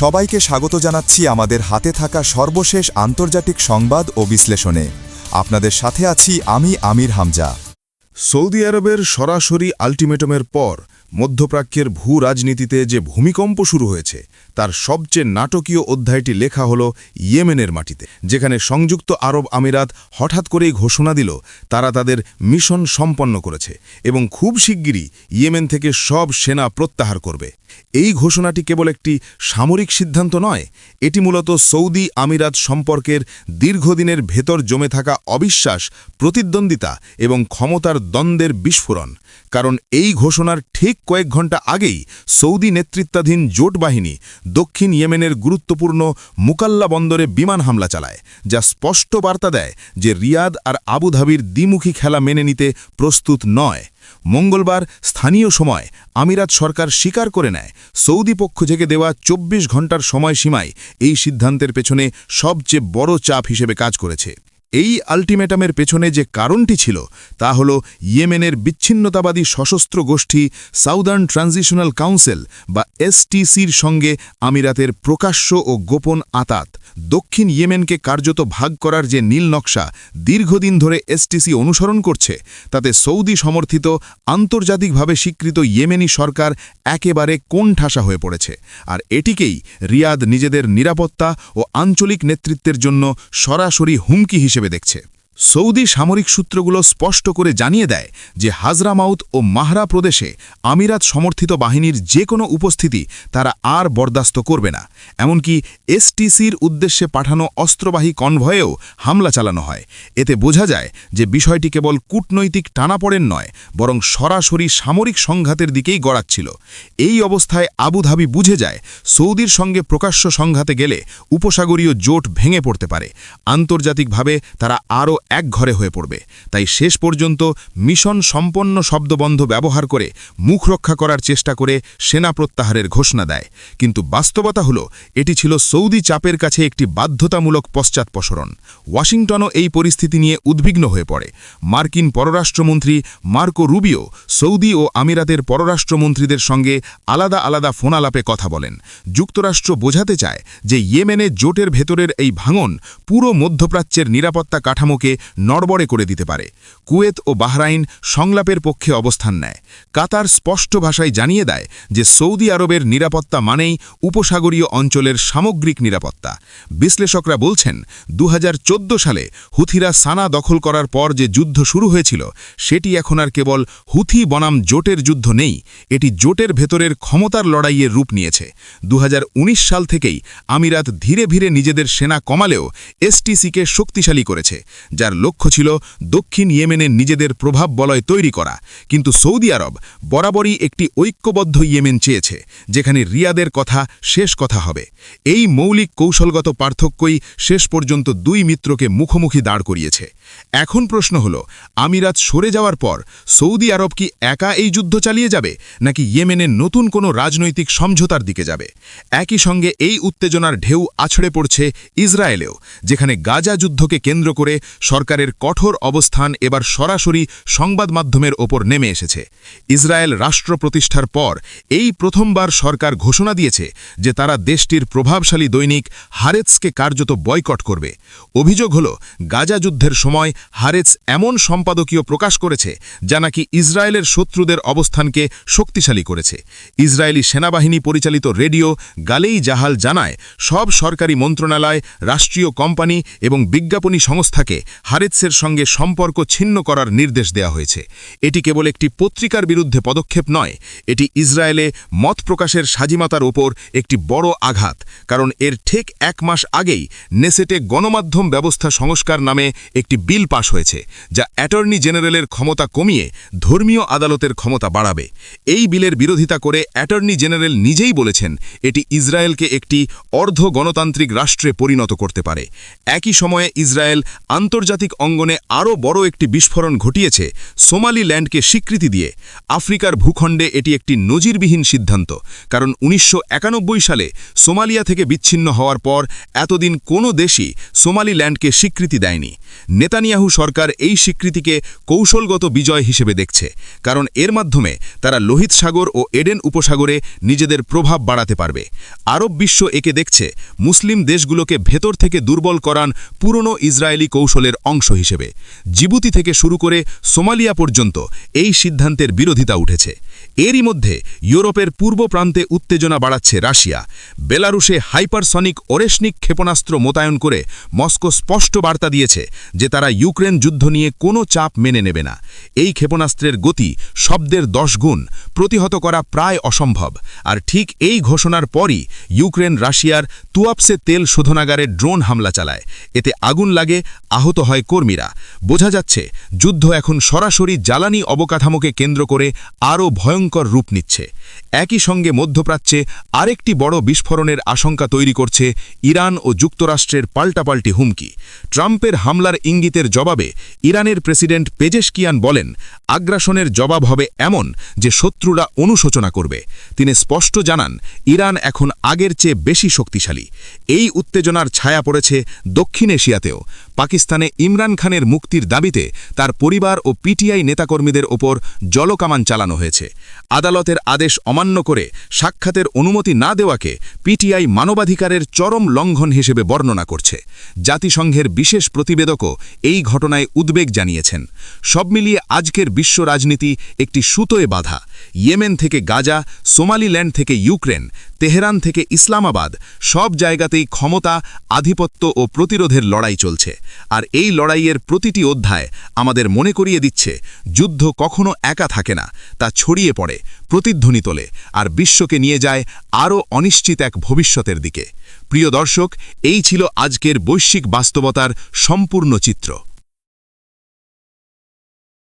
সবাইকে স্বাগত জানাচ্ছি আমাদের হাতে থাকা সর্বশেষ আন্তর্জাতিক সংবাদ ও বিশ্লেষণে। আপনাদের সাথে আছি আমি আমির হামজা। সৌদি আরবের সরাসরি আল্টিমেটমের পর মধ্যপ্রাচ্যের ভূ রাজনীতিতে যে ভূমিকম্প শুরু হয়েছে, তার সবচেয়ে নাটকীয় অধ্যায়টি লেখা হল ইয়েমেনের মাটিতে, যেখানে সংযুক্ত আরব আমিরাত হঠাৎ করেই ঘোষণা দিল, তারা তাদের মিশন সম্পন্ন করেছে এবং খুব শিগগিরই ইয়েমেন থেকে সব সেনা প্রত্যাহার করবে। এই ঘোষণাটি কেবল একটি সামরিক সিদ্ধান্ত নয়, এটি মূলত সৌদি আমিরাত সম্পর্কের দীর্ঘদিনের ভেতর জমে থাকা অবিশ্বাস, প্রতিদ্বন্দ্বিতা এবং ক্ষমতার দ্বন্দ্বের বিস্ফোরণ, কারণ এই ঘোষণার ঠিক কয়েক ঘণ্টা আগেই সৌদি নেতৃত্বাধীন জোট বাহিনী দক্ষিণ ইয়েমেনের গুরুত্বপূর্ণ মুকাল্লা বন্দরে বিমান হামলা চালায়, যা স্পষ্ট বার্তা দেয় যে রিয়াদ আর আবুধাবির দ্বিমুখী খেলা মেনে নিতে প্রস্তুত নয়। মঙ্গলবার স্থানীয় সময় আমিরাত সরকার স্বীকার করে নেয়, সৌদি পক্ষ থেকে দেওয়া ২৪ ঘণ্টার সময়সীমায় এই সিদ্ধান্তের পেছনে সবচেয়ে বড় চাপ হিসেবে কাজ করেছে। এই আল্টিমেটামের পেছনে যে কারণটি ছিল, তা হল ইয়েমেনের বিচ্ছিন্নতাবাদী সশস্ত্র গোষ্ঠী সাউদার্ন ট্রানজিশনাল কাউন্সিল বা এসটিসির সঙ্গে আমিরাতের প্রকাশ্য ও গোপন আতাত। দক্ষিণ ইয়েমেনকে কার্যত ভাগ করার যে নীল নকশা দীর্ঘদিন ধরে এসটিসি অনুসরণ করছে, তাতে সৌদি সমর্থিত আন্তর্জাতিকভাবে স্বীকৃত ইয়েমেনি সরকার একেবারে কোণঠাসা হয়ে পড়েছে, আর এটিকেই রিয়াদ নিজেদের নিরাপত্তা ও আঞ্চলিক নেতৃত্বের জন্য সরাসরি হুমকি হিসেবে দেখছে। সৌদি সামরিক সূত্রগুলো স্পষ্ট করে জানিয়ে দেয় যে হাজরামাউত ও মাহরা প্রদেশে আমিরাত সমর্থিত বাহিনীর যে কোনো উপস্থিতি তারা আর বরদাস্ত করবে না। এমনকি এসটিসির উদ্দেশ্যে পাঠানো অস্ত্রবাহী কনভয়েও হামলা চালানো হয়। এতে বোঝা যায় যে বিষয়টি কেবল কূটনৈতিক টানাপড়েন নয়, বরং সরাসরি সামরিক সংঘাতের দিকেই গড়াচ্ছিল। এই অবস্থায় আবুধাবি বুঝে যায়, সৌদির সঙ্গে প্রকাশ্য সংঘাতে গেলে উপসাগরীয় জোট ভেঙে পড়তে পারে। আন্তর্জাতিকভাবে তারা আরও এক ঘরে হয়ে পড়বে। তাই শেষ পর্যন্ত মিশন সম্পন্ন শব্দবন্ধ ব্যবহার করে মুখ রক্ষা করার চেষ্টা করে সেনা প্রত্যাহারের ঘোষণা দেয়। কিন্তু বাস্তবতা হল, এটি ছিল সৌদি চাপের কাছে একটি বাধ্যতামূলক পশ্চাৎপসরণ ওয়াশিংটনও এই পরিস্থিতি নিয়ে উদ্বিগ্ন হয়ে পড়ে। মার্কিন পররাষ্ট্রমন্ত্রী মার্কো রুবিও সৌদি ও আমিরাতের পররাষ্ট্রমন্ত্রীদের সঙ্গে আলাদা আলাদা ফোনালাপে কথা বলেন। যুক্তরাষ্ট্র বোঝাতে চায় যে ইয়েমেনে জোটের ভেতরের এই ভাঙন পুরো মধ্যপ্রাচ্যের নিরাপত্তা কাঠামোকে নড়বড়ে করে দিতে পারে। কুয়েত ও বাহরাইন সংলাপের পক্ষে অবস্থান নেয়। কাতার স্পষ্ট ভাষায় জানিয়ে দেয় যে সৌদি আরবের নিরাপত্তা মানেই উপসাগরীয় অঞ্চলের সামগ্রিক নিরাপত্তা। বিশ্লেষকরা বলছেন দু হাজার চোদ্দ সালে হুথিরা সানা দখল করার পর যে যুদ্ধ শুরু হয়েছিল, সেটি এখন আর কেবল হুথি বনাম জোটের যুদ্ধ নেই, এটি জোটের ভেতরের ক্ষমতার লড়াইয়ের রূপ নিয়েছে। দু হাজার উনিশ সাল থেকেই আমিরাত ধীরে ধীরে নিজেদের সেনা কমালেও এসটিসিকে শক্তিশালী করেছে যার লক্ষ্য ছিল দক্ষিণ ইয়েমেনের নিজেদের প্রভাব বলয় তৈরি করা। কিন্তু সৌদি আরব বরাবরই একটি ঐক্যবদ্ধ ইয়েমেন চেয়েছে, যেখানে রিয়াদের কথা শেষ কথা হবে। এই মৌলিক কৌশলগত পার্থক্যই শেষ পর্যন্ত দুই মিত্রকে মুখোমুখি দাঁড় করিয়েছে। এখন প্রশ্ন হল, আমিরাত সরে যাওয়ার পর সৌদি আরব কি একা এই যুদ্ধ চালিয়ে যাবে, নাকি ইয়েমেনের নতুন কোনো রাজনৈতিক সমঝোতার দিকে যাবে? একই সঙ্গে এই উত্তেজনার ঢেউ আছড়ে পড়ছে ইসরায়েলেও, যেখানে গাজা যুদ্ধকে কেন্দ্র করে সরকারের কঠোর অবস্থান এবার সরাসরি সংবাদ মাধ্যমের ওপর নেমে এসেছে। ইসরায়েল রাষ্ট্র প্রতিষ্ঠার পর এই প্রথমবার সরকার ঘোষণা দিয়েছে যে তারা দেশটির প্রভাবশালী দৈনিক হারেৎসকে কার্যত বয়কট করবে। অভিযোগ হল, গাজা যুদ্ধের সময় হারেৎস এমন সম্পাদকীয় প্রকাশ করেছে যা নাকি ইসরায়েলের শত্রুদের অবস্থানকে শক্তিশালী করেছে। ইসরায়েলি সেনাবাহিনী পরিচালিত রেডিও গালেই জাহাল জানায়, সব সরকারি মন্ত্রণালয়, রাষ্ট্রীয় কোম্পানি এবং বিজ্ঞাপনী সংস্থাকে হারেৎসের সঙ্গে সম্পর্ক ছিন্ন করার নির্দেশ দেয়া হয়েছে। এটি কেবল একটি পত্রিকার বিরুদ্ধে পদক্ষেপ নয়, এটি ইসরায়েলে মত প্রকাশের স্বাধীনতার ওপর একটি বড় আঘাত, কারণ এর ঠিক এক মাস আগেই নেসেটে গণমাধ্যম ব্যবস্থা সংস্কার নামে একটি বিল পাশ হয়েছে, যা অ্যাটর্নি জেনারেলের ক্ষমতা কমিয়ে ধর্মীয় আদালতের ক্ষমতা বাড়াবে। এই বিলের বিরোধিতা করে অ্যাটর্নি জেনারেল নিজেই বলেছেন, এটি ইসরায়েলকে একটি অর্ধ গণতান্ত্রিক রাষ্ট্রে পরিণত করতে পারে। একই সময়ে ইসরায়েল আন্তর্জাতিক অঙ্গনে আরও বড় একটি বিস্ফোরণ ঘটিয়েছে সোমালিল্যান্ডকে স্বীকৃতি দিয়ে। আফ্রিকার ভূখণ্ডে এটি একটি নজিরবিহীন সিদ্ধান্ত, কারণ উনিশশো একানব্বই সালে সোমালিয়া থেকে বিচ্ছিন্ন হওয়ার পর এতদিন কোনো দেশই সোমালিল্যান্ডকে স্বীকৃতি দেয়নি। নেতানিয়াহু সরকার এই স্বীকৃতিকে কৌশলগত বিজয় হিসেবে দেখছে, কারণ এর মাধ্যমে তারা লোহিত সাগর ও এডেন উপসাগরে নিজেদের প্রভাব বাড়াতে পারবে। আরব বিশ্ব একে দেখছে, মুসলিম দেশগুলোকে ভেতর থেকে দুর্বল করান পুরনো ইসরায়েলি কৌশলের অংশ হিসেবে। জিবুতি থেকে শুরু করে সোমালিয়া পর্যন্ত এই সিদ্ধান্তের বিরোধিতা উঠেছে। এরই মধ্যে ইউরোপের পূর্ব প্রান্তে উত্তেজনা বাড়াচ্ছে রাশিয়া। বেলারুশে হাইপারসনিক ওরেশনিক ক্ষেপণাস্ত্র মোতায়েন করে মস্কো স্পষ্ট বার্তা দিয়েছে যে তারা ইউক্রেন যুদ্ধ নিয়ে কোনো চাপ মেনে নেবে না। এই ক্ষেপণাস্ত্রের গতি শব্দের দশ গুণ, প্রতিহত করা প্রায় অসম্ভব। আর ঠিক এই ঘোষণার পরই ইউক্রেন রাশিয়ার তুয়াপসে তেল শোধনাগারে ড্রোন হামলা চালায়। এতে আগুন লাগে আহত হয় কর্মীরা। বোঝা যাচ্ছে, যুদ্ধ এখন সরাসরি জ্বালানি অবকাঠামোকে কেন্দ্র করে আরও ভয়ঙ্কর রূপ নিচ্ছে। একই সঙ্গে মধ্যপ্রাচ্যে আরেকটি বড় বিস্ফোরণের আশঙ্কা তৈরি করছে ইরান ও যুক্তরাষ্ট্রের পাল্টাপাল্টি হুমকি। ট্রাম্পের হামলার ইঙ্গিতের জবাবে ইরানের প্রেসিডেন্ট পেজেশকিয়ান বলেন, আগ্রাসনের জবাব হবে এমন যে শত্রুরা অনুশোচনা করবে। তিনি স্পষ্ট জানান, ইরান এখন আগের চেয়ে বেশি শক্তিশালী। এই উত্তেজনার ছায়া পড়েছে দক্ষিণ এশিয়াতেও। পাকিস্তানে ইমরান খানের মুক্তির দাবিতে তার পরিবার ও পিটিআই নেতাকর্মীদের ওপর জলকামান চালানো হয়েছে। আদালতের আদেশ অমান্য করে সাক্ষাতের অনুমতি না দেওয়াকে পিটিআই মানবাধিকারের চরম লঙ্ঘন হিসেবে বর্ণনা করছে। জাতিসংঘের বিশেষ প্রতিবেদকও এই ঘটনায় উদ্বেগ জানিয়েছেন। সব মিলিয়ে আজকের বিশ্ব রাজনীতি একটি সুতোয় বাধা। ইয়েমেন থেকে গাজা, সোমালিল্যান্ড থেকে ইউক্রেন, তেহরান থেকে ইসলামাবাদ সব জায়গাতেই ক্ষমতা, আধিপত্য ও প্রতিরোধের লড়াই চলছে। আর এই লড়াইয়ের প্রতিটি অধ্যায় আমাদের মনে করিয়ে দিচ্ছে, যুদ্ধ কখনো একা থাকে না, তা ছড়িয়ে পড়ে, প্রতিধ্বনি তোলে, আর বিশ্বকে নিয়ে যায় আরও অনিশ্চিত এক ভবিষ্যতের দিকে। প্রিয় দর্শক, এই ছিল আজকের বৈশ্বিক বাস্তবতার সম্পূর্ণ চিত্র।